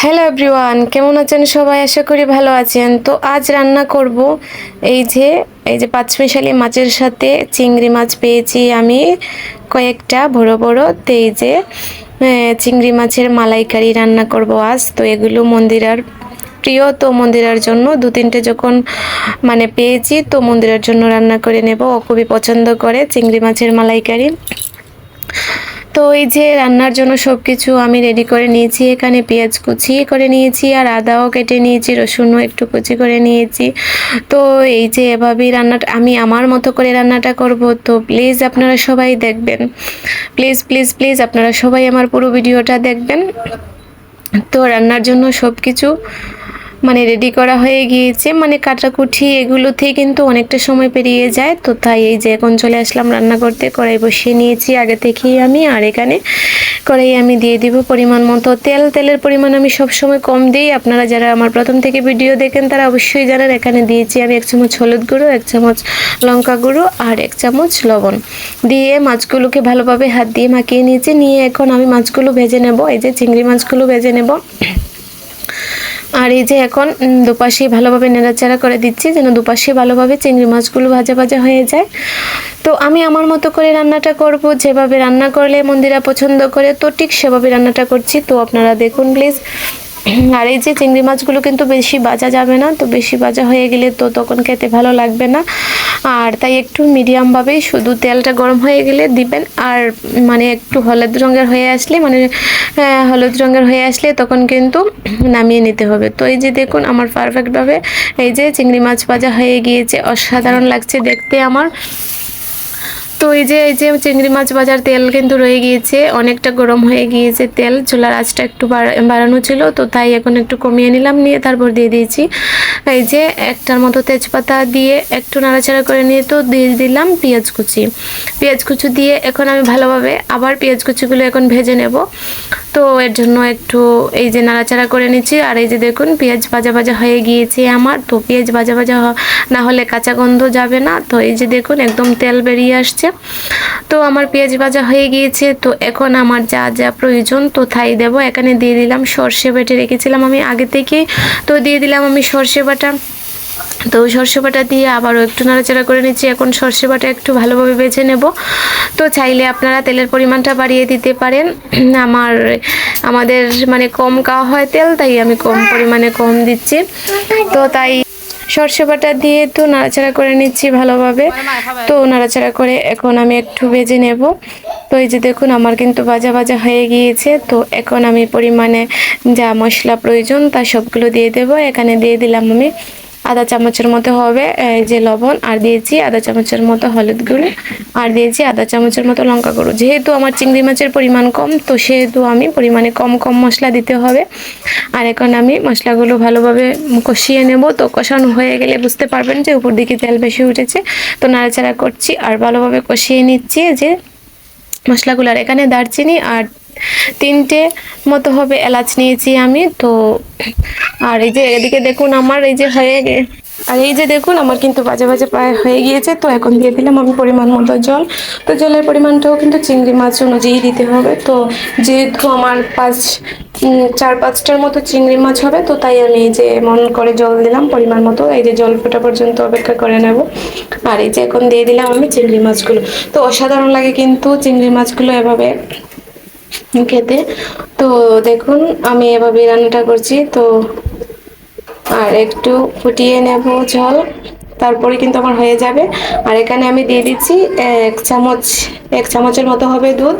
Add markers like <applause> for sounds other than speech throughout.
Hello everyone কেমন আছেন সবাই? আশা করি ভালো আছেন। তো আজ রান্না করব এই যে এই যে পাঁচমিশালি মাছের সাথে চিংড়ি মাছ পেয়েছি আমি। কয়েকটা বড় বড় তো এই যে চিংড়ি মাছের মালাইকারি রান্না করব আজ। তো এগুলো মন্দিরার প্রিয়, তো মন্দিরার জন্য দু তিনটে যখন মানে পেয়েছি, তো মন্দিরের জন্য রান্না করে নেব। ও খুবই পছন্দ করে চিংড়ি মাছের মালাইকারি। তো এই যে রান্নার জন্য সব কিছু আমি রেডি করে নিয়েছি, এখানে পেঁয়াজ কুচি করে নিয়েছি আর আদাও কেটে নিয়েছি, রসুনও একটু কুচি করে নিয়েছি। তো এই যে এভাবেই রান্নাটা, আমি আমার মতো করে রান্নাটা করব, তো প্লিজ আপনারা সবাই দেখবেন। প্লিজ প্লিজ প্লিজ আপনারা সবাই আমার পুরো ভিডিওটা দেখবেন। তো রান্নার জন্য সব কিছু মানে রেডি করা হয়ে গিয়েছে। মানে কাটাকুটি এগুলোতেই কিন্তু অনেকটা সময় পেরিয়ে যায়। তো তাই এই যে এখন চলে আসলাম রান্না করতে। কড়াই বসিয়ে নিয়েছি। আগে থেকেই আমি। আর এখানে কড়াই আমি দিয়ে দিব পরিমাণ মতো। তেল, তেলের পরিমাণ আমি সব সময় কম দিই। আপনারা যারা আমার প্রথম থেকে ভিডিও দেখেন, তারা অবশ্যই জানেন এখানে দিয়েছি আমি এক চামচ হলুদ গুঁড়ো, এক চামচ লঙ্কা গুঁড়ো আর এক চামচ লবণ। দিয়ে মাছগুলোকে ভালোভাবে হাত দিয়ে মাখিয়ে নিয়েছি। নিয়ে এখন আমি মাছগুলো ভেজে নেব। এই যে চিংড়ি মাছগুলো ভেজে নেব। আর এই যে এখন দুপাশে ভালোভাবে নেড়াচাড়া করে দিচ্ছি যেন দুপাশে ভালোভাবে চিংড়ি মাছগুলো ভাজা ভাজা হয়ে যায়। তো আমি আমার মতো করে রান্নাটা করব, যেভাবে রান্না করলে মন্দিরা পছন্দ করে, তো ঠিক সেভাবে রান্নাটা করছি। তো আপনারা দেখুন প্লিজ আর এই যে চিংড়ি মাছগুলো কিন্তু বেশি বাজা যাবে না, তো বেশি বাজা হয়ে গেলে তো তখন খেতে ভালো লাগবে না। আর তাই একটু মিডিয়ামভাবেই শুধু তেলটা গরম হয়ে গেলে দিবেন। আর মানে একটু হলুদ রঙের হয়ে আসলে মানে হলুদ রঙের হয়ে আসলে তখন কিন্তু নামিয়ে নিতে হবে। তো এই যে দেখুন আমার পারফেক্টভাবে এই যে চিংড়ি মাছ ভাজা হয়ে গিয়েছে। অসাধারণ লাগছে দেখতে আমার। তো এই যে এই যে চিংড়ি মাছ ভাজার তেল কিন্তু রয়ে গিয়েছে, অনেকটা গরম হয়ে গিয়েছে তেল, চুলার আঁচটা একটু বাড়া- বাড়ানো ছিল, তো তাই এখন একটু কমিয়ে নিলাম, নিয়ে তারপর দিয়ে দিয়েছি। এই যে একটার মতো তেজপাতা দিয়ে একটু নাড়াচাড়া করে নিয়ে তো দিয়ে দিলাম পেঁয়াজ কুচি। পেঁয়াজ কুচি দিয়ে এখন আমি ভালোভাবে আবার পেঁয়াজ কুচিগুলো এখন ভেজে নেব। তো এর জন্য একটু এই যে নাড়াচাড়া করে নিচ্ছি। আর এই যে দেখুন, পেঁয়াজ ভাজা ভাজা হয়ে গিয়েছে আমার। তো পেঁয়াজ ভাজা ভাজা না হলে কাঁচা গন্ধ যাবে না। তো এই যে দেখুন, একদম তেল বেরিয়ে আসছে। তো আমার পেঁয়াজ ভাজা হয়ে গিয়েছে। তো এখন আমার যা যা প্রয়োজন, তো থাই দেবো। এখানে দিয়ে দিলাম সর্ষে বেটে রেখেছিলাম আমি আগে থেকে। তো দিয়ে দিলাম আমি সর্ষে বাটা। তো সর্ষে বাটা দিয়ে আবারও একটু নাড়াচাড়া করে নিচ্ছি। এখন সর্ষে বাটা একটু ভালোভাবে বেছে নেব। তো চাইলে আপনারা তেলের পরিমাণটা বাড়িয়ে দিতে পারেন। <clears throat> আমার, আমাদের মানে কম খাওয়া হয় তেল, তাই আমি কম পরিমাণে কম দিচ্ছি। তো তাই সর্ষে বাটা দিয়ে তো নাড়াচাড়া করে নিচ্ছি ভালোভাবে। তো নাড়াচাড়া করে এখন আমি একটু ভেজে নেব। তো এই যে দেখুন, আমার কিন্তু ভাজা ভাজা হয়ে গিয়েছে। তো এখন আমি পরিমাণে যা মশলা প্রয়োজন তা সবগুলো দিয়ে দেব। এখানে দিয়ে দিলাম আমি আধা চামচের মতো হবে যে লবণ, আর দিয়েছি আধা চামচের মতো হলুদ গুঁড়ো, আর দিয়েছি আধা চামচের মতো লঙ্কা গুঁড়ো। যেহেতু আমার চিংড়ি মাছের পরিমাণ কম, তো সেহেতু আমি পরিমাণে কম কম মশলা দিতে হবে। আর এখন আমি মশলাগুলো ভালোভাবে কষিয়ে নেব। তো কষানো হয়ে গেলে বুঝতে পারবেন যে উপর দিকে তেল বেশি উঠেছে। তো নাড়াচাড়া করছি আর ভালোভাবে কষিয়ে নিচ্ছি যে মশলাগুলো। আর এখানে দারচিনি আর তিনটে মতো হবে এলাচ নিয়েছি আমি, তো আর এই যে এদিকে দেখুন আমার এই যে হয়ে গে- আর এই যে দেখুন আমার কিন্তু বাজে বাজে প্রায় হয়ে গিয়েছে, তো এখন দিয়ে দিলাম আমি পরিমাণ মতো জল। তো জলের পরিমাণটাও কিন্তু চিংড়ি মাছ অনুযায়ী দিতে হবে, তো যেহেতু আমার পাঁচ চার পাঁচটার মতো চিংড়ি মাছ হবে, তো তাই আমি এই যে মন করে জল দিলাম পরিমাণ মতো, এই যে জল ফোটা পর্যন্ত অপেক্ষা করে নেব। আর এই যে এখন দিয়ে দিলাম আমি চিংড়ি মাছগুলো। তো অসাধারণ লাগে কিন্তু চিংড়ি মাছগুলো এভাবে খেতে। তো দেখুন, আমি এভাবে রান্নাটা করছি। তো আর একটু ফুটিয়ে নেব জল। তারপরে কিন্তু আমার হয়ে যাবে। আর এখানে আমি দিয়ে দিচ্ছি এক চামচ, এক চামচের মতো হবে দুধ।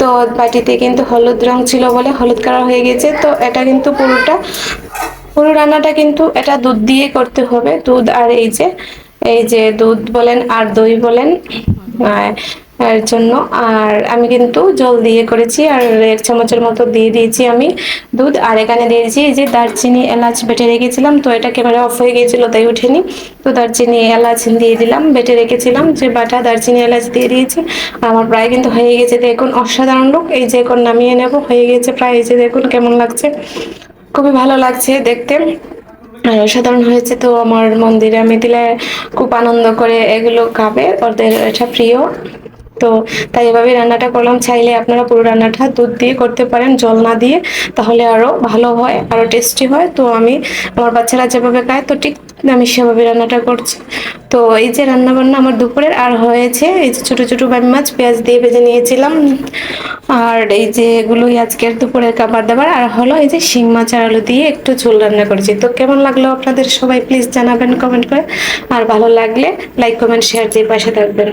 তো বাটিতে কিন্তু হলুদ রং ছিল বলে হলুদ কালার হয়ে গেছে। তো এটা কিন্তু পুরোটা, পুরো রান্নাটা কিন্তু এটা দুধ দিয়ে করতে হবে। দুধ আর এই যে এই যে দুধ বলেন আর দই বলেন। এর জন্য। আর আমি কিন্তু জল দিয়ে করেছি আর এক চামচের মতো দিয়ে দিয়েছি আমি দুধ। আর এখানে দিয়েছি এই যে দারচিনি এলাচ বেটে রেখেছিলাম, তো এটা ক্যামেরা অফ হয়ে গিয়েছিল তাই উঠেনি। তো দারচিনি এলাচ দিয়ে দিলাম, বেটে রেখেছিলাম, যে বাটা দারচিনি এলাচ দিয়ে দিয়েছি। আমার প্রায় কিন্তু হয়ে গেছে দেখুন, অসাধারণ লোক। এই যে এখন নামিয়ে নেব, হয়ে গেছে প্রায়, এই যে দেখুন কেমন লাগছে। খুবই ভালো লাগছে দেখতে। আর অসাধারণ হয়েছে তো আমার মন্দিরে। আমি দিলে খুব আনন্দ করে এগুলো খাবে, ওদের এটা প্রিয়। তো তাই এভাবে রান্নাটা করলাম। চাইলে আপনারা পুরো রান্নাটা দুধ দিয়ে করতে পারেন, জল না দিয়ে, তাহলে আরও ভালো হয় আরও টেস্টি হয়। তো আমি আমার বাচ্চারা যেভাবে খায়, তো ঠিক আমি সেভাবে রান্নাটা করছি। তো এই যে রান্না বান্না আমার দুপুরের, আর হয়েছে এই যে ছোটো ছোটো বামি মাছ, পেঁয়াজ দিয়ে ভেজে নিয়েছিলাম। আর এই যে এগুলোই আজকের দুপুরের খাবার দাবার আর হলো এই যে শিং মাছ আর আলু দিয়ে একটু ঝোল রান্না করেছি। তো কেমন লাগল আপনাদের সবাই? প্লিজ জানাবেন, কমেন্ট করে। আর ভালো লাগলে লাইক, কমেন্ট, শেয়ার দিয়ে পাশে থাকবেন।